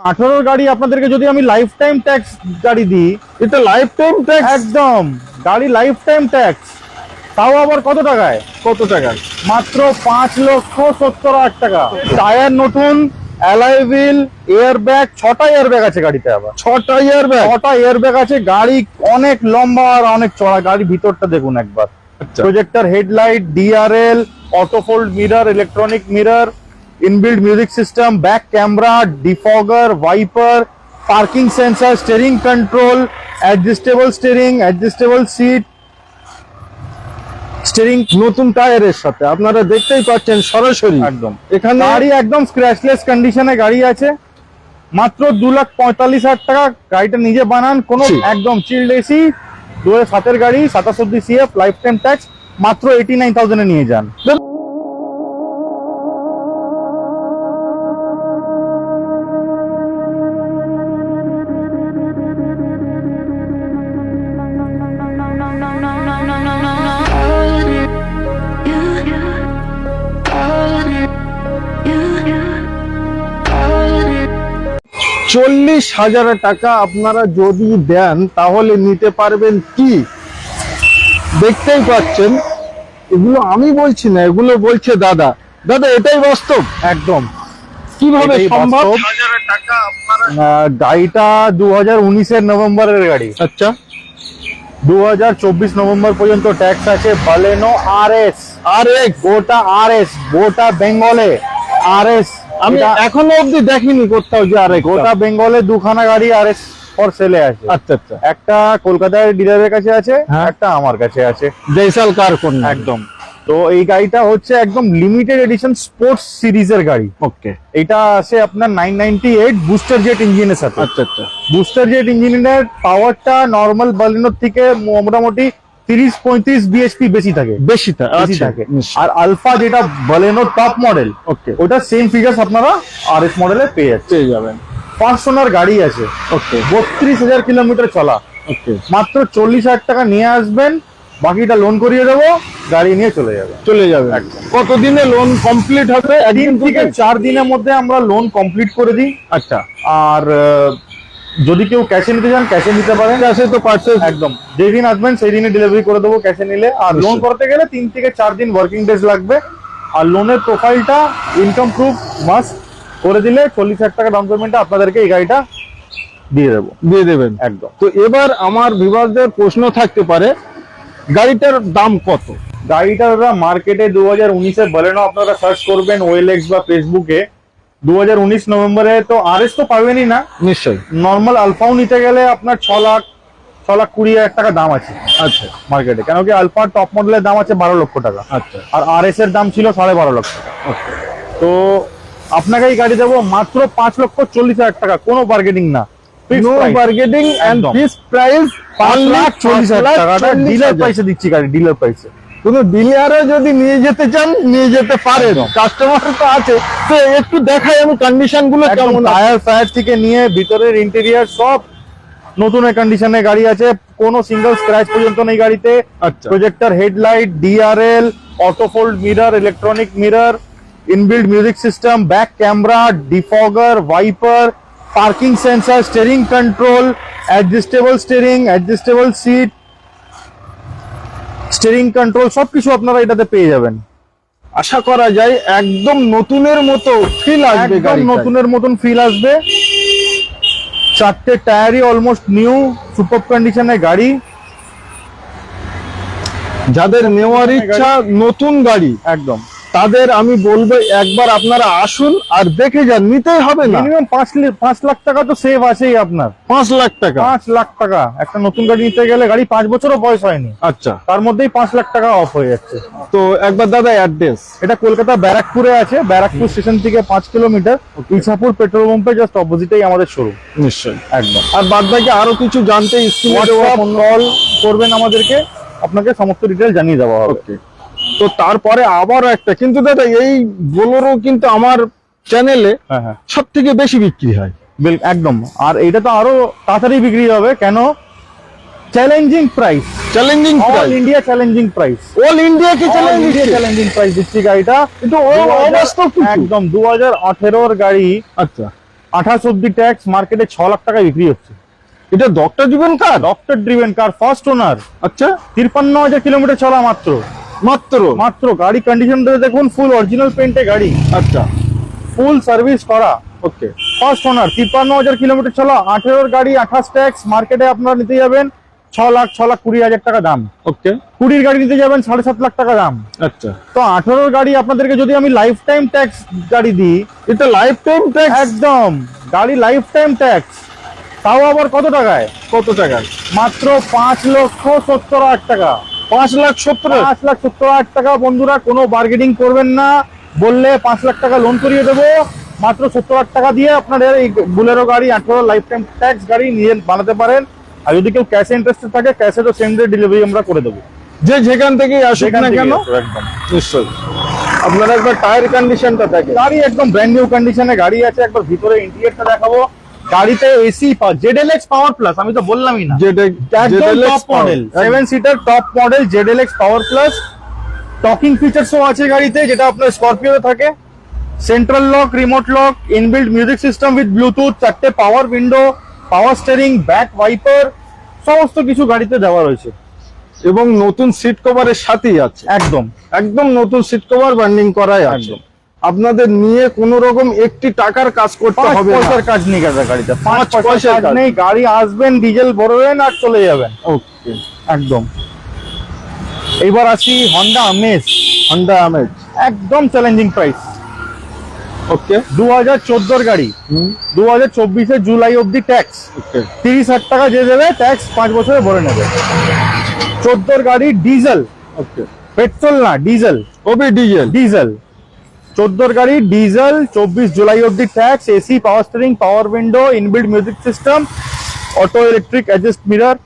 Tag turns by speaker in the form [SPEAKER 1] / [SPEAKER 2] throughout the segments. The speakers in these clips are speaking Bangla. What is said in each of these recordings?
[SPEAKER 1] আঠারোর গাড়ি আপনাদেরকে যদি আমি লাইফ টাইম ট্যাক্স গাড়ি দিই
[SPEAKER 2] এটা লাইফ টাইম ট্যাক্স
[SPEAKER 1] একদম গাড়ি লাইফ টাইম ট্যাক্স তাও আবার কত টাকায়?
[SPEAKER 2] কত টাকা
[SPEAKER 1] মাত্র পাঁচ লক্ষ সত্তর হাজার টাকা। টায়ার নতুন অ্যালাই হুইল এয়ার ব্যাগ ছটা এয়ার ব্যাগ আছে গাড়িতে আবার।
[SPEAKER 2] ছটা ইয়ার ব্যাগ
[SPEAKER 1] ছটা এয়ার ব্যাগ আছে গাড়ি অনেক লম্বা আর অনেক চড়া গাড়ি ভিতরটা দেখুন একবার। Projector headlight DRL autofold mirror electronic mirror inbuilt music system back camera defogger wiper parking sensor steering control adjustable steering adjustable seat steering
[SPEAKER 2] নতুন টায়ারের সাথে। আপনারা দেখতেই পাচ্ছেন সরাসরি।
[SPEAKER 1] একদম।
[SPEAKER 2] এখানে
[SPEAKER 1] গাড়ি একদম স্ক্র্যাচলেস কন্ডিশনে গাড়ি আছে। মাত্র দু লাখ পঁয়তাল্লিশ হাজার টাকা গাড়িটা নিজে বানান কোনো। একদম চিল্ড এসি দু হাজার সাতের গাড়ি সাতাশ অব্দি সিএফ লাইফ টাইম ট্যাক্স মাত্র এইটি নাইন থাউজেন্ডে নিয়ে যান।
[SPEAKER 2] চল্লিশ হাজার টাকা আপনারা যদি দেন তাহলে নিতে পারবেন কি? দেখতেই পাচ্ছেন এগুলো আমি বলছি না এগুলো বলছে দাদা। দাদা এটাই বাস্তব।
[SPEAKER 1] একদম।
[SPEAKER 2] কীভাবে সম্ভব?
[SPEAKER 1] গাড়িটা দু হাজার উনিশের নভেম্বরের গাড়ি।
[SPEAKER 2] আচ্ছা।
[SPEAKER 1] দু হাজার চব্বিশ নভেম্বর পর্যন্ত ট্যাক্স আছে বালেনো আর এস
[SPEAKER 2] আর এক
[SPEAKER 1] গোটা আর এস গোটা বেঙ্গলে আর এস
[SPEAKER 2] আমি এখনও অবধি দেখিনি কোথাও যে আর
[SPEAKER 1] গোটা বেঙ্গলে দুখানা গাড়ি আর এস ফর সেলে আছে।
[SPEAKER 2] আচ্ছা আচ্ছা।
[SPEAKER 1] একটা কলকাতার ডিলারের কাছে আছে
[SPEAKER 2] হ্যাঁ।
[SPEAKER 1] একটা আমার কাছে আছে।
[SPEAKER 2] জয়সাল কার কোন
[SPEAKER 1] একদম। তো এই গাড়িটা হচ্ছে একদম লিমিটেড এডিশন স্পোর্টস সিরিজের গাড়ি।
[SPEAKER 2] ওকে।
[SPEAKER 1] এটা আছে আপনার nine ninety eight booster jet ইঞ্জিনের সাথে।
[SPEAKER 2] আচ্ছা আচ্ছা।
[SPEAKER 1] বুস্টার জেট ইঞ্জিনের পাওয়ারটা নর্মাল বালিনোর থেকে মোটামুটি তিরিশ পঁয়ত্রিশ বিএসপি বেশি থাকে।
[SPEAKER 2] বেশি
[SPEAKER 1] বেশি
[SPEAKER 2] আচ্ছা
[SPEAKER 1] থাকে। আর আলফা যেটা বালেনোর টপ মডেল
[SPEAKER 2] ওকে।
[SPEAKER 1] ওটা সেম ফিগার্স আপনারা আর এস মডেলে পেয়ে যাচ্ছে
[SPEAKER 2] পেয়ে যাবেন।
[SPEAKER 1] পাঁচশো গাড়ি আছে।
[SPEAKER 2] ওকে।
[SPEAKER 1] বত্রিশ হাজার কিলোমিটার চলা।
[SPEAKER 2] ওকে।
[SPEAKER 1] মাত্র চল্লিশ হাজার টাকা নিয়ে আসবেন বাকিটা লোন করিয়ে দেবো গাড়ি নিয়ে চলে যাবে।
[SPEAKER 2] চলে যাবে। কতদিনে লোন কমপ্লিট হবে? একদিন
[SPEAKER 1] থেকে চার দিনের মধ্যে আমরা লোন কমপ্লিট করে দিই।
[SPEAKER 2] আচ্ছা।
[SPEAKER 1] আর যদি কেউ ক্যাশে নিতে চান ক্যাশে নিতে পারেন।
[SPEAKER 2] ক্যাশে তো পারচেজ
[SPEAKER 1] একদম। যেদিন আসবেন সেই দিনে ডেলিভারি করে দেবো ক্যাশে নিলে। আর লোন করতে গেলে তিন থেকে চার দিন ওয়ার্কিং ডেজ লাগবে। আর লোনের প্রোফাইলটা ইনকাম প্রুফ মাস্ট করে দিলে চল্লিশ হাজার টাকা ডাউন পেমেন্টে আপনাদেরকে এই গাড়িটা দিয়ে দেবো।
[SPEAKER 2] দিয়ে দেবেন।
[SPEAKER 1] একদম।
[SPEAKER 2] তো এবার আমার বিভাগদের প্রশ্ন থাকতে পারে গাড়িটার দাম কত?
[SPEAKER 1] গাড়িটা দাদা মার্কেটে দু হাজার উনিশে বলেনো আপনারা সার্চ করবেন ওয়েলেক্স বা ফেসবুকে দু হাজার উনিশ নভেম্বরে তো আর এস তো পাবেনই না।
[SPEAKER 2] নিশ্চয়ই।
[SPEAKER 1] নর্মাল আলফাও নিতে গেলে আপনার ছ লাখ ছ লাখ কুড়ি হাজার টাকা দাম আছে
[SPEAKER 2] আচ্ছা।
[SPEAKER 1] মার্কেটে কেন কি আলফা টপ মডেলের দাম আছে বারো লক্ষ টাকা।
[SPEAKER 2] আচ্ছা।
[SPEAKER 1] আর আর এর দাম ছিল সাড়ে বারো লক্ষ টাকা। তো আপনাকে এই গাড়ি দেবো মাত্র পাঁচ লক্ষ চল্লিশ হাজার টাকা। কোনো বার্গেনিং না। Fixed
[SPEAKER 2] no
[SPEAKER 1] price।
[SPEAKER 2] Bargaining end
[SPEAKER 1] একদম।
[SPEAKER 2] দিস প্রাইস
[SPEAKER 1] পাঁচ লাখ চল্লিশ হাজার টাকাটা ডিলার প্রাইসে দিচ্ছি গাড়ি ডিলার প্রাইসে
[SPEAKER 2] কোনো ডিলারে যদি নিয়ে যেতে চান নিয়ে যেতে পারেন। কাস্টমার তো আছে। তো একটু দেখাই আমি
[SPEAKER 1] কন্ডিশনগুলো
[SPEAKER 2] কেমন।
[SPEAKER 1] টায়ার ফায়ার থেকে নিয়ে ভিতরের ইন্টেরিয়ার সব নতুন কন্ডিশনে গাড়ি আছে। কোনো সিঙ্গেল স্ক্র্যাচ পর্যন্ত নেই গাড়িতে।
[SPEAKER 2] আচ্ছা।
[SPEAKER 1] Projector headlight DRL autofold mirror electronic mirror inbuilt music system back camera defogger wiper parking sensor steering control adjustable steering adjustable seat steering control সবকিছু আপনারা এটাতে পেয়ে যাবেন।
[SPEAKER 2] আশা করা যায় একদম নতুনের মতো ফিল আসবে
[SPEAKER 1] একদম নতুনের মতন ফিল আসবে। চারটে টায়ারই অলমোস্ট নিউ সুপার কন্ডিশনের গাড়ি।
[SPEAKER 2] যাদের নেওয়ার ইচ্ছা নতুন গাড়ি
[SPEAKER 1] একদম।
[SPEAKER 2] তাদের আমি বলব একবার আপনারা আসুন আর দেখে যান নিতেই হবে না।
[SPEAKER 1] মিনিমাম পাঁচ পাঁচ লাখ টাকা তো সেভ আছেই আপনার।
[SPEAKER 2] পাঁচ লাখ টাকা।
[SPEAKER 1] পাঁচ লাখ টাকা। একটা নতুন গাড়ি নিতে গেলে গাড়ি পাঁচ বছরও বয়স হয়নি।
[SPEAKER 2] আচ্ছা।
[SPEAKER 1] তার মধ্যেই পাঁচ লাখ টাকা অফ হয়ে যাচ্ছে।
[SPEAKER 2] তো একবার দাদা অ্যাড্রেস
[SPEAKER 1] এটা কলকাতা ব্যারাকপুরে আছে। ব্যারাকপুর স্টেশন থেকে পাঁচ কিলোমিটার ইছাপুর পেট্রোল পাম্পে জাস্ট অপোজিটেই আমাদের শোরুম
[SPEAKER 2] নিশ্চয়ই।
[SPEAKER 1] একদম।
[SPEAKER 2] আর বাদ বাকি আরও কিছু জানতে
[SPEAKER 1] হোয়াটসঅ্যাপ কল করবেন আমাদেরকে। আপনাকে সমস্ত ডিটেল জানিয়ে দেওয়া হবে।
[SPEAKER 2] ওকে তো তারপরে আবারও একটা কিন্তু দাদা এই বোলোরো কিন্তু আমার চ্যানেলে সব থেকে বেশি বিক্রি হয়।
[SPEAKER 1] একদম। আর এটা তো আরও তাড়াতাড়ি বিক্রি হবে কেন? Challenging price
[SPEAKER 2] challenging
[SPEAKER 1] all India challenging price
[SPEAKER 2] all India কি চ্যালেঞ্জ
[SPEAKER 1] চ্যালেঞ্জিং প্রাইস দিচ্ছি? গাড়িটা।
[SPEAKER 2] কিন্তু কিন্তু।
[SPEAKER 1] একদম দু হাজার আঠেরোর গাড়ি
[SPEAKER 2] আচ্ছা।
[SPEAKER 1] আঠাশ অব্দি ট্যাক্স মার্কেটে ছ লাখ টাকায় বিক্রি হচ্ছে।
[SPEAKER 2] এটা ডক্টর জীবন car
[SPEAKER 1] doctor driven car first owner
[SPEAKER 2] আচ্ছা।
[SPEAKER 1] তিরপান্ন হাজার কিলোমিটার চলা মাত্র।
[SPEAKER 2] মাত্র?
[SPEAKER 1] মাত্র। গাড়ি কন্ডিশন দেখুন ফুল অরিজিনাল পেন্টে গাড়ি।
[SPEAKER 2] আচ্ছা।
[SPEAKER 1] ফুল সার্ভিস করা।
[SPEAKER 2] ওকে
[SPEAKER 1] ফার্স্ট ওনার তিপ্পান্ন হাজার কিলোমিটার চলা আঠেরোর গাড়ি আঠাশ ট্যাক্স মার্কেটে আপনারা নিতে যাবেন ছ লাখ ছ লাখ কুড়ি হাজার টাকা দাম।
[SPEAKER 2] ওকে
[SPEAKER 1] কুড়ির গাড়ি নিতে যাবেন সাড়ে সাত লাখ টাকা দাম।
[SPEAKER 2] আচ্ছা।
[SPEAKER 1] তো আঠেরোর গাড়ি আপনাদেরকে যদি আমি লাইফ টাইম ট্যাক্স গাড়ি দিই
[SPEAKER 2] এটা লাইফ টাইম ট্যাক্স
[SPEAKER 1] একদম। গাড়ি লাইফ টাইম ট্যাক্স তাও আবার কত টাকায়?
[SPEAKER 2] কত টাকা
[SPEAKER 1] মাত্র পাঁচ লক্ষ সত্তর হাজার টাকা।
[SPEAKER 2] পাঁচ লাখ সত্তর।
[SPEAKER 1] পাঁচ লাখ সত্তর হাজার টাকা বন্ধুরা কোনো বার্গেনিং করবেন না। বললে পাঁচ লাখ টাকা লোন করিয়ে দেবো। মাত্র সত্তর হাজার টাকা দিয়ে আপনাদের এই বুলেরো গাড়ি আঠারো লাইফ টাইম ট্যাক্স গাড়ি নিয়ে বানাতে পারেন। আর যদি কেউ ক্যাশে ইন্টারেস্টেড থাকে ক্যাশে তো সেম ডে ডেলিভারি আমরা করে দেবো।
[SPEAKER 2] যে যেখান থেকে আসুক না কেন
[SPEAKER 1] একদম।
[SPEAKER 2] নিশ্চয়ই। আপনারা একবার টায়ার কন্ডিশনটা দেখেন।
[SPEAKER 1] গাড়ি একদম ব্র্যান্ড নিউ কন্ডিশনে গাড়ি আছে একবার ভিতরে ইন্টিরিয়রটা দেখাবো। গাড়িতে এসি জেডএলএক্স পাওয়ার প্লাস আমি তো বললামই না। একদম top model seven seater top model ZLX power plus talking ফিচারসও আছে গাড়িতে যেটা আপনার স্করপিওতে থাকে। Central lock remote lock inbuilt music system with Bluetooth চারটে power window power steering back wiper সমস্ত কিছু গাড়িতে দেওয়া রয়েছে।
[SPEAKER 2] এবং নতুন সিট কভারের সাথেই আছে।
[SPEAKER 1] একদম।
[SPEAKER 2] একদম নতুন সিট কভার বার্নিং করাই আছে।
[SPEAKER 1] একদম।
[SPEAKER 2] আপনাদের নিয়ে কোনো রকম একটি টাকার কাজ করতে হবে
[SPEAKER 1] পয়সার কাজ নেই গাড়ি গাড়িতে পাঁচ পয়সার কাজ। নেই গাড়ি আসবেন ডিজেল ভরবেন আর চলে যাবেন।
[SPEAKER 2] ওকে
[SPEAKER 1] একদম। এইবার আসি হন্ডা আমেজ
[SPEAKER 2] হন্ডা আমেজ
[SPEAKER 1] একদম চ্যালেঞ্জিং প্রাইস
[SPEAKER 2] ওকে।
[SPEAKER 1] দু হাজার চোদ্দোর গাড়ি। দু হাজার চব্বিশে জুলাই অবধি ট্যাক্স
[SPEAKER 2] ওকে।
[SPEAKER 1] তিরিশ হাজার টাকা যে দেবে ট্যাক্স পাঁচ বছরে ভরে নেবে। চোদ্দোর গাড়ি ডিজেল
[SPEAKER 2] ওকে।
[SPEAKER 1] পেট্রোল না ডিজেল
[SPEAKER 2] কবে ডিজেল
[SPEAKER 1] ডিজেল চোদ্দোর গাড়ি ডিজেল চব্বিশ জুলাই অব্দি tax AC power steering power window inbuilt music system auto electric adjust mirror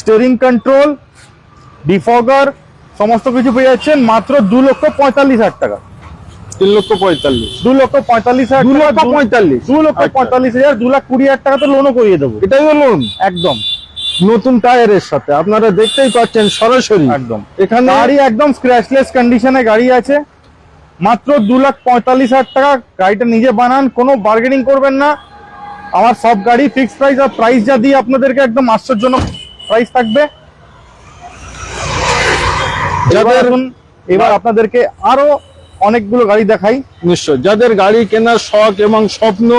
[SPEAKER 1] steering control defogger সমস্ত কিছু পেয়ে যাচ্ছেন মাত্র দু লক্ষ পঁয়তাল্লিশ হাজার টাকা।
[SPEAKER 2] তিন লক্ষ পঁয়তাল্লিশ।
[SPEAKER 1] দু লক্ষ পঁয়তাল্লিশ হাজার
[SPEAKER 2] দু লক্ষ পঁয়তাল্লিশ।
[SPEAKER 1] দু লক্ষ
[SPEAKER 2] আচ্ছা।
[SPEAKER 1] পঁয়তাল্লিশ হাজার দু লাখ কুড়ি হাজার টাকা তো লোনও করিয়ে দেবো।
[SPEAKER 2] এটাই লোন
[SPEAKER 1] একদম।
[SPEAKER 2] নতুন টায়ারের সাথে। আপনারা দেখতেই পাচ্ছেন সরাসরি।
[SPEAKER 1] একদম।
[SPEAKER 2] এখানে
[SPEAKER 1] গাড়ি একদম স্ক্র্যাচলেস কন্ডিশনে গাড়ি আছে। মাত্র দু লাখ পঁয়তাল্লিশ হাজার টাকা গাড়িটা নিজে বানান কোনো বার্গেনিং করবেন না। আমার সব গাড়ি ফিক্স প্রাইস আর প্রাইস যা দিয়ে আপনাদেরকে একদম আশ্চর্যজনক প্রাইস থাকবে। এবার আপনাদেরকে আরও অনেকগুলো গাড়ি দেখাই।
[SPEAKER 2] নিশ্চয়। যাদের গাড়ি কেনার শখ এবং স্বপ্ন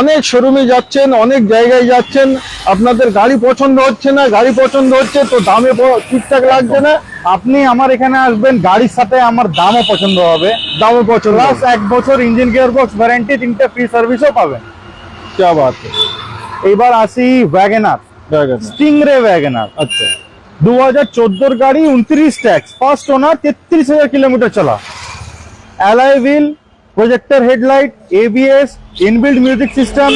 [SPEAKER 2] অনেক শোরুমে যাচ্ছেন অনেক জায়গায় যাচ্ছেন। আপনাদের গাড়ি পছন্দ হচ্ছে না গাড়ি পছন্দ হচ্ছে তো দামে ঠিকঠাক লাগছে না।
[SPEAKER 1] আপনি আমার এখানে আসবেন গাড়ির সাথে আমার দামও পছন্দ হবে।
[SPEAKER 2] দামও পছন্দ
[SPEAKER 1] প্লাস এক বছর ইঞ্জিন গিয়ার বক্স ওয়ারেন্টি তিনটা ফ্রি সার্ভিসও পাবেন।
[SPEAKER 2] যা বাত।
[SPEAKER 1] এবার আসি ওয়াগেনার স্টিংরে ওয়াগেনার
[SPEAKER 2] আচ্ছা।
[SPEAKER 1] দু হাজার চোদ্দোর গাড়ি উনত্রিশ ট্যাক্স ফার্স্ট ওনার তেত্রিশ হাজার কিলোমিটার চলা। Alloy wheel projector headlight ABS inbuilt music system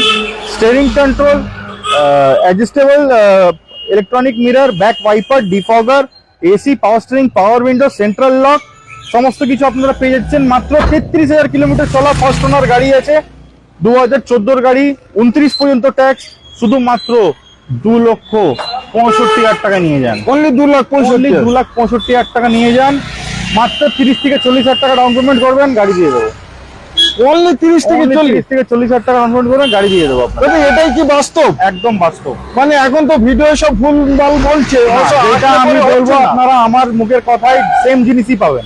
[SPEAKER 1] steering control adjustable electronic mirror back wiper defogger AC power steering power window central lock সমস্ত কিছু আপনারা পেয়ে যাচ্ছেন। মাত্র তেত্রিশ হাজার কিলোমিটার চলা ফার্স্ট ওনার গাড়ি আছে। দু হাজার চোদ্দোর গাড়ি উনত্রিশ পর্যন্ত ট্যাক্স শুধুমাত্র দু লক্ষ পঁয়ষট্টি হাজার টাকা নিয়ে যান।
[SPEAKER 2] অনলি দু লাখ পঁয়ষট্টি
[SPEAKER 1] দু লাখ পঁয়ষট্টি হাজার টাকা নিয়ে যান। মাত্র তিরিশ থেকে চল্লিশ হাজার টাকা ডাউন পেমেন্ট করবেন গাড়ি দিয়ে দেবো।
[SPEAKER 2] অনলি থেকে
[SPEAKER 1] Only
[SPEAKER 2] চল্লিশ।
[SPEAKER 1] 30 থেকে চল্লিশ হাজার টাকা ডাউন পেমেন্ট গাড়ি দিয়ে দেবো আপনার
[SPEAKER 2] এটাই কি বাস্তব?
[SPEAKER 1] একদম বাস্তব।
[SPEAKER 2] মানে এখন তো ভিডিও সব বলছে
[SPEAKER 1] এটা আমি বলব আপনারা আমার মুখের কথায় সেম জিনিসই পাবেন।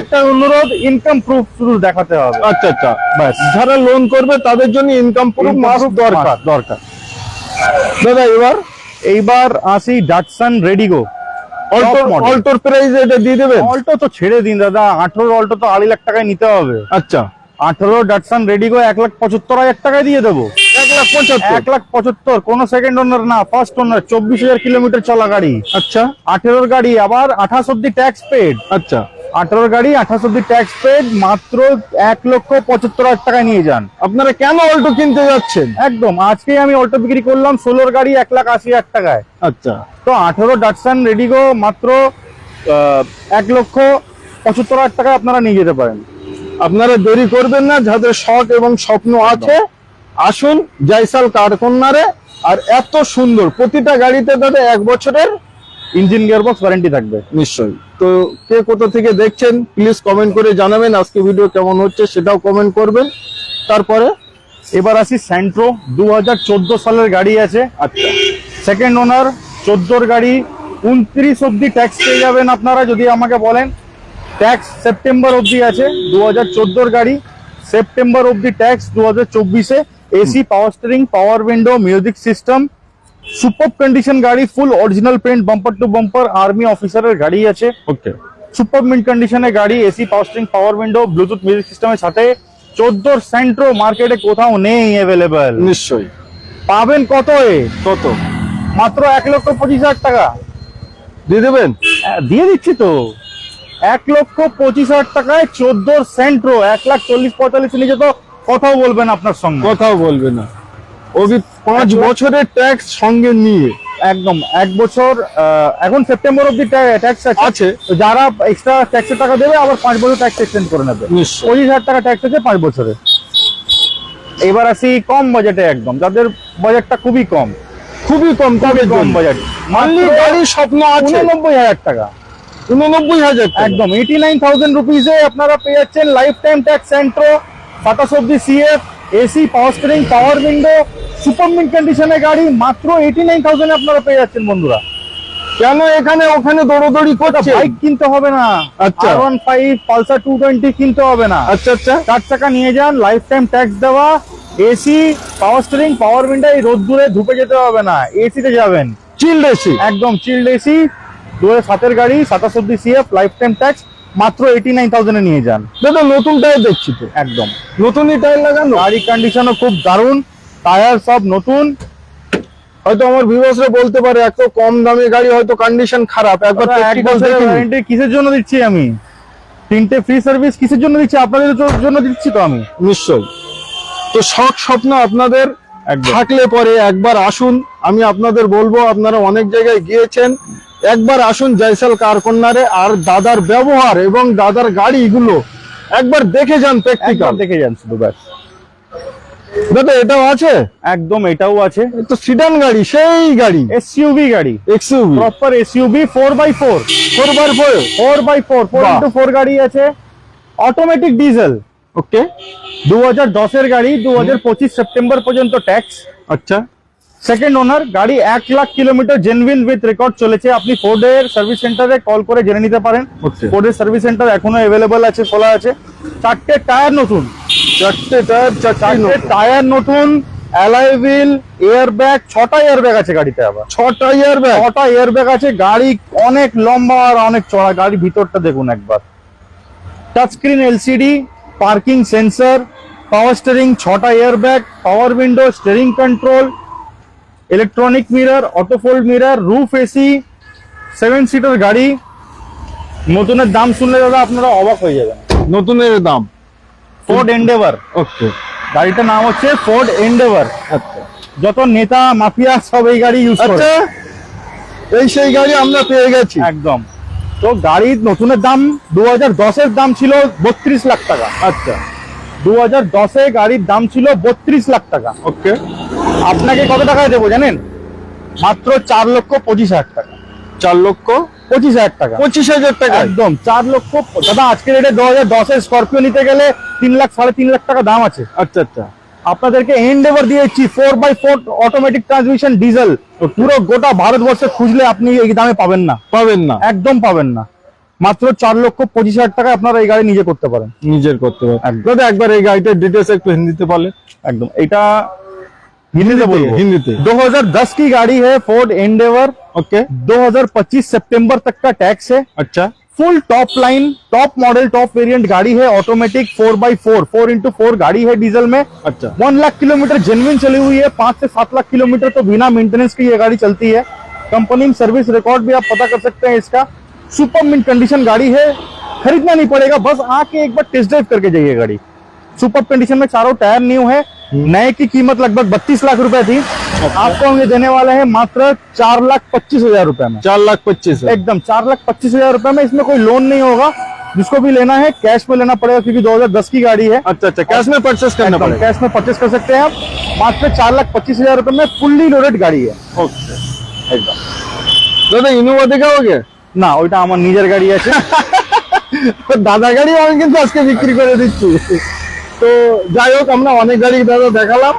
[SPEAKER 1] একটা অনুরোধ ইনকাম প্রুফ শুধু দেখাতে হবে।
[SPEAKER 2] আচ্ছা আচ্ছা যারা লোন করবে তাদের জন্য ইনকাম প্রুফ মাস্ট দরকার।
[SPEAKER 1] দরকার।
[SPEAKER 2] দাদা এবার
[SPEAKER 1] এইবার আসি ডাটসন রেডিগো।
[SPEAKER 2] অল্টোর প্রাইস এটা দিয়ে দেবেন?
[SPEAKER 1] অল্টো তো ছেড়ে দিন দাদা। আঠারো অল্টো তো আড়াই লাখ টাকায় নিতে হবে।
[SPEAKER 2] আচ্ছা।
[SPEAKER 1] আঠারো ডাটসন রেডিগো এক লাখ পঁচাত্তর হাজার টাকায় দিয়ে দেবো।
[SPEAKER 2] এক লাখ পঁচাত্তর?
[SPEAKER 1] এক লাখ পঁচাত্তর কোনো সেকেন্ড ওনার না ফার্স্ট ওনার চব্বিশ হাজার কিলোমিটার চলা গাড়ি।
[SPEAKER 2] আচ্ছা।
[SPEAKER 1] আঠেরোর গাড়ি আবার আঠাশ অব্দি ট্যাক্স পেড
[SPEAKER 2] আচ্ছা।
[SPEAKER 1] আঠারোর গাড়ি আঠাশ অব্দি ট্যাক্স পেড মাত্র এক লক্ষ পঁচাত্তর হাজার টাকায় নিয়ে যান।
[SPEAKER 2] আপনারা কেন অল্টো কিনতে যাচ্ছেন?
[SPEAKER 1] একদম আজকেই আমি অল্টো বিক্রি করলাম ষোলোর গাড়ি এক লাখ আশি হাজার টাকায়।
[SPEAKER 2] আচ্ছা।
[SPEAKER 1] তো আঠেরো ডাটসান রেডিগো মাত্র এক লক্ষ পঁচাত্তর হাজার টাকায় আপনারা নিয়ে যেতে পারেন।
[SPEAKER 2] আপনারা দেরি করবেন না যাদের শখ এবং স্বপ্ন আছে আসুন জাইসাল কারকন্যারে আর এত সুন্দর প্রতিটা গাড়িতে দাদা এক বছরের
[SPEAKER 1] ইঞ্জিন গিয়ারবক্স ওয়ারেন্টি থাকবে।
[SPEAKER 2] নিশ্চয়ই। তো কে কোথা থেকে দেখছেন প্লিজ কমেন্ট করে জানাবেন আজকে ভিডিও কেমন হচ্ছে সেটাও কমেন্ট করবেন। তারপরে
[SPEAKER 1] এবার আসি স্যান্ট্রো দু হাজার চোদ্দ সালের গাড়ি আছে।
[SPEAKER 2] আচ্ছা।
[SPEAKER 1] সেকেন্ড ওনার চোদ্দোর গাড়ি উনত্রিশ অব্দি ট্যাক্স পেয়ে যাবেন আপনারা যদি আমাকে বলেন। ট্যাক্স সেপ্টেম্বর অবধি আছে দু হাজার চোদ্দোর গাড়ি। সেপ্টেম্বর অবধি ট্যাক্স দু হাজার চব্বিশে AC power steering power window music system super condition গাড়ি full original paint bumper to bumper army অফিসারের গাড়ি আছে।
[SPEAKER 2] ওকে
[SPEAKER 1] সুপার মিন্ট কন্ডিশনের গাড়ি AC power steering power window Bluetooth music সিস্টেমের সাথে। চোদ্দোর সেন্ট্রো মার্কেটে কোথাও নেই অ্যাভেলেবেল
[SPEAKER 2] নিশ্চয়ই।
[SPEAKER 1] পাবেন কত এ?
[SPEAKER 2] কত?
[SPEAKER 1] মাত্র এক লক্ষ পঁচিশ হাজার টাকা।
[SPEAKER 2] দিয়ে দেবেন?
[SPEAKER 1] হ্যাঁ, দিয়ে দিচ্ছি তো। এক লক্ষ পঁচিশ হাজার টাকায় চোদ্দোর সেন্ট্রো এক লাখ চল্লিশ পঁয়তাল্লিশ নিচে তো কথাও বলবেন আপনার সঙ্গে।
[SPEAKER 2] কথাও বলবে না। ওবি পাঁচ বছরের ট্যাক্স সঙ্গে নিয়ে।
[SPEAKER 1] একদম এক বছর এখন সেপ্টেম্বর অব্দি ট্যাক্স আছে। যারা এক্সট্রা ট্যাক্সের টাকা দেবে আবার পাঁচ বছর ট্যাক্স এক্সটেন্ড করে নেবে। পঁচিশ হাজার টাকা ট্যাক্স আছে পাঁচ বছরে। এবার আসি কম বাজেটে একদম। যাদের বাজেটটা খুবই কম।
[SPEAKER 2] খুবই কম
[SPEAKER 1] খুবই
[SPEAKER 2] কবে
[SPEAKER 1] কম বাজেট
[SPEAKER 2] মানলি গাড়ির স্বপ্ন আছে।
[SPEAKER 1] উননব্বই হাজার টাকা।
[SPEAKER 2] উননব্বই হাজার।
[SPEAKER 1] একদম এইটি নাইন থাউজেন্ড রুপিজে আপনারা পেয়ে যাচ্ছেন লাইফ টাইম ট্যাক্স সেন্ট্রো সাতাশ অব্দি CF AC power steering power window super কন্ডিশনের গাড়ি মাত্র এইটি নাইন থাউজেন্ড আপনারা পেয়ে যাচ্ছেন বন্ধুরা।
[SPEAKER 2] কেন এখানে ওখানে দৌড়দৌড়ি করছে?
[SPEAKER 1] বাইক কিনতে হবে না।
[SPEAKER 2] আচ্ছা।
[SPEAKER 1] One five Pulsar two twenty কিনতে হবে না।
[SPEAKER 2] আচ্ছা আচ্ছা।
[SPEAKER 1] চার চাকা নিয়ে যান লাইফ টাইম ট্যাক্স দেওয়া AC power steering power window এই রোদ্দুরে ধুপে যেতে হবে না। এসিতে যাবেন।
[SPEAKER 2] চিল রেসি
[SPEAKER 1] একদম চিল্ড এসি দু হাজার সাতের গাড়ি সাতাশ অব্দি সিএফ লাইফ টাইম ট্যাক্স মাত্র এইটি নাইন থাউজেন্ডে নিয়ে যান।
[SPEAKER 2] দাদা নতুন টায়ার দেখছি তো।
[SPEAKER 1] একদম।
[SPEAKER 2] নতুনই টায়ার লাগানো?
[SPEAKER 1] গাড়ি কন্ডিশনও খুব দারুণ টায়ার সব নতুন।
[SPEAKER 2] হয়তো আমার ভিউয়ার্সরা বলতে পারে এত কম দামে গাড়ি হয়তো কন্ডিশন খারাপ। একবার
[SPEAKER 1] এক বছরের ওয়ারেন্টি কিসের জন্য দিচ্ছি আমি? তিনটে ফ্রি সার্ভিস কিসের জন্য দিচ্ছি? আপনাদের জন্য দিচ্ছি তো আমি।
[SPEAKER 2] নিশ্চয়ই। তো শখ স্বপ্ন আপনাদের থাকলে পরে একবার আসুন আমি আপনাদের বলব আপনারা অনেক জায়গায় গিয়েছেন। একবার আসুন জয়সাল কারকন্যারে আর দাদার ব্যবহার এবং দাদার গাড়িগুলো একবার দেখে যান প্র্যাকটিক্যাল
[SPEAKER 1] দেখে যান শুধু ব্যাস।
[SPEAKER 2] দাদা এটাও আছে?
[SPEAKER 1] একদম এটাও আছে।
[SPEAKER 2] তো সিডান গাড়ি সেই গাড়ি।
[SPEAKER 1] এসইউভি গাড়ি।
[SPEAKER 2] XUV
[SPEAKER 1] proper SUV four by four
[SPEAKER 2] four by four
[SPEAKER 1] four by four four
[SPEAKER 2] বাহ।
[SPEAKER 1] ইন্টু ফোর গাড়ি আছে। অটোমেটিক ডিজেল
[SPEAKER 2] ওকে
[SPEAKER 1] দু হাজার গাড়ি দু হাজার পঁচিশ সেপ্টেম্বর পর্যন্ত ট্যাক্স
[SPEAKER 2] আচ্ছা।
[SPEAKER 1] সেকেন্ড ওনার গাড়ি এক lakh kilometre genuine with record চলেছে। আপনি ফোর্ডের সার্ভিস সেন্টারে কল করে জেনে নিতে পারেন। ফোর্ডের সার্ভিস সেন্টার এখনও অ্যাভেলেবল আছে খোলা আছে। চারটে টায়ার নতুন।
[SPEAKER 2] চারটে টায়ার চারটে
[SPEAKER 1] টায়ার নতুন। অ্যালয় হুইল এয়ার ব্যাগ ছটা এয়ার ব্যাগ আছে গাড়িতে আবার।
[SPEAKER 2] ছটা ইয়ার ব্যাগ
[SPEAKER 1] ছটা এয়ার ব্যাগ আছে গাড়ি অনেক লম্বা আর অনেক চড়া গাড়ির ভিতরটা দেখুন একবার। Touch screen LCD parking sensor power steering ছটা air bag power window steering control electronic mirror auto fold mirror roof AC seven seater গাড়ি। নতুনের দাম শুনলে দাদা আপনারা অবাক হয়ে যাবেন।
[SPEAKER 2] নতুনের দাম?
[SPEAKER 1] Ford Endeavour
[SPEAKER 2] okay.
[SPEAKER 1] গাড়িটার নাম হচ্ছে ফোর্ড এন্ডেভার
[SPEAKER 2] আচ্ছা।
[SPEAKER 1] যত নেতা মাফিয়া সব এই গাড়ি ইউজ করে।
[SPEAKER 2] আচ্ছা। এই সেই গাড়ি আমরা পেয়ে গেছি।
[SPEAKER 1] একদম। তো গাড়ির নতুনের দাম দু হাজার দশের দাম ছিল বত্রিশ লাখ টাকা।
[SPEAKER 2] আচ্ছা।
[SPEAKER 1] দু হাজার দশে গাড়ির দাম ছিল বত্রিশ লাখ টাকা।
[SPEAKER 2] ওকে।
[SPEAKER 1] আপনাকে কত টাকায় দেবো জানেন? মাত্র চার লক্ষ পঁচিশ হাজার টাকা।
[SPEAKER 2] চার লক্ষ
[SPEAKER 1] পঁচিশ হাজার টাকা।
[SPEAKER 2] পঁচিশ হাজার টাকা।
[SPEAKER 1] একদম চার লক্ষ দাদা আজকের রেটে দু হাজার দশের স্করপিও নিতে গেলে তিন লাখ সাড়ে তিন লাখ টাকা দাম আছে।
[SPEAKER 2] আচ্ছা আচ্ছা।
[SPEAKER 1] আপনাদেরকে এন্ডেভার দিয়েছি four by four automatic transmission diesel পুরো গোটা ভারতবর্ষে খুঁজলে আপনি এই দামে পাবেন না
[SPEAKER 2] পাবেন না
[SPEAKER 1] একদম পাবেন না মাত্র চার লক্ষ পঁচিশ হাজার টাকা আপনারা এই গাড়ি নিজে করতে পারেন
[SPEAKER 2] নিজের করতে পারবেন
[SPEAKER 1] একদম।
[SPEAKER 2] দাদা একবার এই গাড়িটার ডিটেলস একটু হিন্দিতে বলেন
[SPEAKER 1] एकदम এটা হিন্দিতে বলবো
[SPEAKER 2] হিন্দিতে
[SPEAKER 1] 2010 की गाड़ी है फोर्ड एंडेवर
[SPEAKER 2] ओके
[SPEAKER 1] 2025 सितंबर तक का टैक्स है
[SPEAKER 2] अच्छा
[SPEAKER 1] Full top line top model top variant गाड़ी है automatic four by four four into four गाड़ी है डीजल में।
[SPEAKER 2] अच्छा।
[SPEAKER 1] वन लाख किलोमीटर जेनविन चली हुई है पाँच से सात लाख किलोमीटर तो बिना मेंटेनेंस की ये गाड़ी चलती है। कंपनी में सर्विस रिकॉर्ड भी आप पता कर सकते हैं इसका। सुपर मिंट कंडीशन गाड़ी है खरीदना नहीं पड़ेगा बस आके एक बार टेस्ट ड्राइव करके जाइए गाड़ी। सुपर कंडीशन में चारों टायर न्यू है नए की कीमत लगभग बत्तीस लाख रुपए थी आपको हम ये देने वाले हैं मात्र चार लाख पच्चीस हजार रुपए में
[SPEAKER 2] चार लाख पच्चीस
[SPEAKER 1] एकदम चार लाख पच्चीस हजार रुपए में इसमें कोई लोन नहीं होगा जिसको भी लेना है कैश में लेना पड़ेगा क्योंकि 2010 की गाड़ी है
[SPEAKER 2] अच्छा अच्छा कैश में परचेस करना
[SPEAKER 1] एकदम
[SPEAKER 2] पड़ेगा
[SPEAKER 1] कैश में परचेस कर सकते हैं आप मात्र चार लाख पच्चीस हजार रुपए में फुल्ली लोडेड गाड़ी है
[SPEAKER 2] ओके
[SPEAKER 1] একদম
[SPEAKER 2] দাদা ইনোভা দেখাওগে
[SPEAKER 1] না ওইটা আমার নিজের গাড়ি আছে
[SPEAKER 2] দাদা গাড়ি আমি কিন্তু আজকে বিক্রি করে দিচ্ছি তো যাই হোক আমরা অনেক গাড়ি দাদা দেখালাম।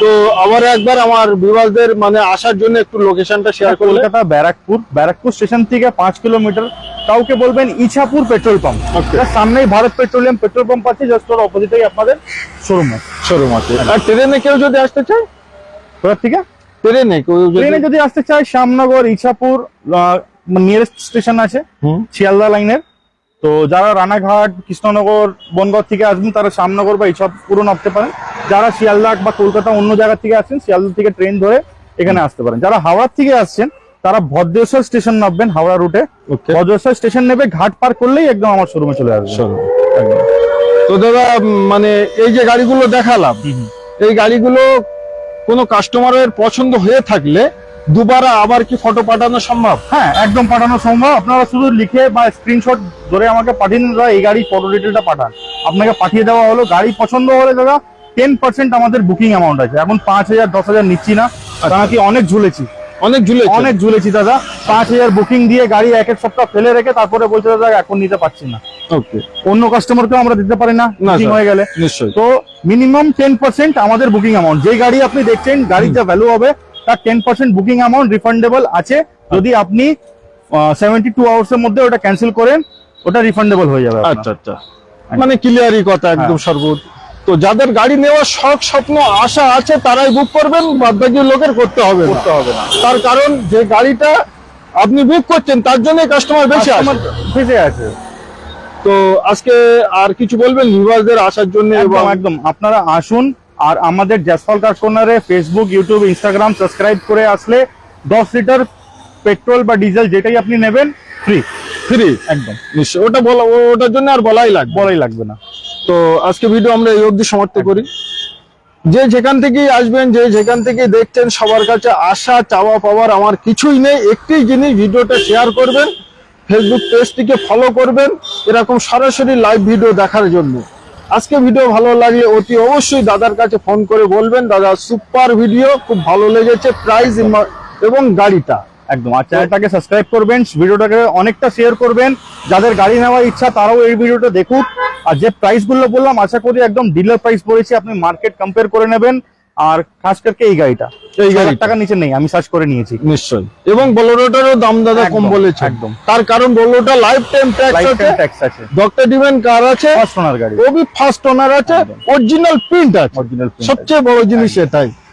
[SPEAKER 2] তো আবার একবার আমার বিভাগদের মানে আসার জন্য একটু লোকেশনটা শেয়ার করলে।
[SPEAKER 1] কলকাতা ব্যারাকপুর ব্যারাকপুর স্টেশন থেকে পাঁচ কিলোমিটার। কাউকে বলবেন ইছাপুর পেট্রোল পাম্প. সামনেই ভারত পেট্রোলিয়াম পেট্রোল পাম্প আছে জাস্ট ওর অপোজিটেই আপনাদের শোরুম আছে।
[SPEAKER 2] শোরুম আছে। আর ট্রেনে কেউ যদি আসতে চায়?
[SPEAKER 1] কোথা থেকে?
[SPEAKER 2] ট্রেনে
[SPEAKER 1] ট্রেনে যদি আসতে চায় শ্যামনগর ইছাপুর নিয়ারেস্ট স্টেশন আছে
[SPEAKER 2] হুম,
[SPEAKER 1] শিয়ালদা লাইনের তো যারা রানাঘাট কৃষ্ণনগর বনগর থেকে আসবেন তারা শ্যামনগর বা ইছাপুরও নামতে পারেন। যারা শিয়ালদা বা কলকাতা অন্য জায়গা থেকে আসছেন শিয়ালদা থেকে ট্রেন ধরে এখানে আসতে পারেন। যারা হাওড়া থেকে আসছেন তারা ভদ্রেশ্বর স্টেশন নামবেন হাওড়া রুটে. ভদ্রেশ্বর স্টেশন নেবে ঘাট পার করলেই একদম আমার শোরুমে চলে আসবে।
[SPEAKER 2] শোরুম। তো দাদা মানে এই যে গাড়িগুলো দেখালাম এই গাড়িগুলো কোনো কাস্টমারের পছন্দ হয়ে থাকলে দুবার আবার কি ফটো পাঠানো সম্ভব?
[SPEAKER 1] হ্যাঁ একদম পাঠানো সম্ভব। আপনারা শুধু লিখে বা স্ক্রিনশট ধরে আমাকে পাঠিয়ে দিন দাদা এই গাড়ি ফটো ডিটেলটা পাঠান। আপনাকে পাঠিয়ে দেওয়া হলো। গাড়ি পছন্দ হলে দাদা টেন পার্সেন্ট আমাদের বুকিং অ্যামাউন্ট আছে। এখন পাঁচ হাজার দশ হাজার নিচ্ছি না। কারণ কি অনেক ঝুলেছি।
[SPEAKER 2] অনেক ঝুলে
[SPEAKER 1] অনেক ঝুলেছি দাদা। পাঁচ হাজার বুকিং দিয়ে গাড়ি এক এক সপ্তাহ ফেলে রেখে তারপরে বলছে দাদা এখন নিতে পারছি না।
[SPEAKER 2] ওকে
[SPEAKER 1] অন্য কাস্টমারকেও আমরা দিতে পারি না। বুকিং হয়ে গেলে।
[SPEAKER 2] নিশ্চয়ই।
[SPEAKER 1] তো মিনিমাম টেন পার্সেন্ট আমাদের বুকিং অ্যামাউন্ট যে গাড়ি আপনি দেখছেন গাড়ির যা ভ্যালু হবে তার ten percent booking amount refundable আছে। যদি আপনি সেভেন্টি টু আওয়ার্স এর মধ্যে ওটা ক্যান্সেল করেন ওটা রিফান্ডেবল হয়ে যাবে
[SPEAKER 2] আচ্ছা আচ্ছা। মানে ক্লিয়ারই কথা একদম সর্বোচ্চ তো যাদের গাড়ি নেওয়ার শখ স্বপ্ন আশা আছে তারাই বুক করবেন বাদ বাকি লোকের করতে হবে
[SPEAKER 1] করতে হবে না।
[SPEAKER 2] তার কারণ যে গাড়িটা আপনি বুক করছেন তার জন্য কাস্টমার বেশি
[SPEAKER 1] Customer আছে
[SPEAKER 2] তো আজকে আর কিছু বলবেন? ভিউয়ারদের আসার জন্য এবং
[SPEAKER 1] একদম একদম। আপনারা আসুন আর আমাদের জ্যাসফল কার কর্নারে ফেসবুক ইউটিউব ইনস্টাগ্রাম সাবস্ক্রাইব করে আসলে দশ লিটার পেট্রোল বা ডিজেল যেটাই আপনি নেবেন ফ্রি
[SPEAKER 2] ফ্রি
[SPEAKER 1] একদম।
[SPEAKER 2] নিশ্চয় ওটা বলা ওটার জন্য আর বলাই লাগবে
[SPEAKER 1] বলাই লাগবে না।
[SPEAKER 2] তো আজকে ভিডিও আমরা এই অবধি সমাপ্ত করি। যে যেখান থেকেই আসবেন যে যেখান থেকে দেখছেন সবার কাছে আশা চাওয়া পাওয়ার আমার কিছুই নেই। একটি জিনিস ভিডিওটা শেয়ার করবেন ফেসবুক পেজটিকে ফলো করবেন এরকম সরাসরি লাইভ ভিডিও দেখার জন্য। আজকে ভিডিও ভালো লাগলে অতি অবশ্যই দাদার কাছে ফোন করে বলবেন। দাদা সুপার ভিডিও খুব ভালো লেগেছে প্রাইস এবং গাড়িটা।
[SPEAKER 1] একদম। আর চ্যানেলটাকে সাবস্ক্রাইব করবেন ভিডিওটাকে অনেকটা শেয়ার করবেন। যাদের গাড়ি নেওয়ার ইচ্ছা, তারাও এই ভিডিওটা দেখুক। আর যে প্রাইসগুলো বললাম, আশা করি একদম ডিলার প্রাইস পড়েছে আপনি মার্কেট কম্পেয়ার করে নেবেন। আর খাস করকে এই গাড়িটা।
[SPEAKER 2] এই
[SPEAKER 1] এই
[SPEAKER 2] গাড়িটা।
[SPEAKER 1] গাড়ি টাকা নিচে নেই আমি সার্চ করে নিয়েছি।
[SPEAKER 2] নিশ্চয়ই। এবং বোলেরোটারও দাম দাদা কম বলেছে।
[SPEAKER 1] একদম।
[SPEAKER 2] তার কারণ বোলেরোটা লাইফ টাইম ট্যাক্স
[SPEAKER 1] লাইফ
[SPEAKER 2] আছে।
[SPEAKER 1] ট্যাক্স আছে।
[SPEAKER 2] ডক্টর ডিভেন কার আছে।
[SPEAKER 1] ফার্স্ট ওনার গাড়ি।
[SPEAKER 2] ওবি ফার্স্ট ওনার আছে। অরিজিনাল প্রিন্ট আছে।
[SPEAKER 1] অরিজিনাল
[SPEAKER 2] সবচেয়ে বড় জিনিস এটাই।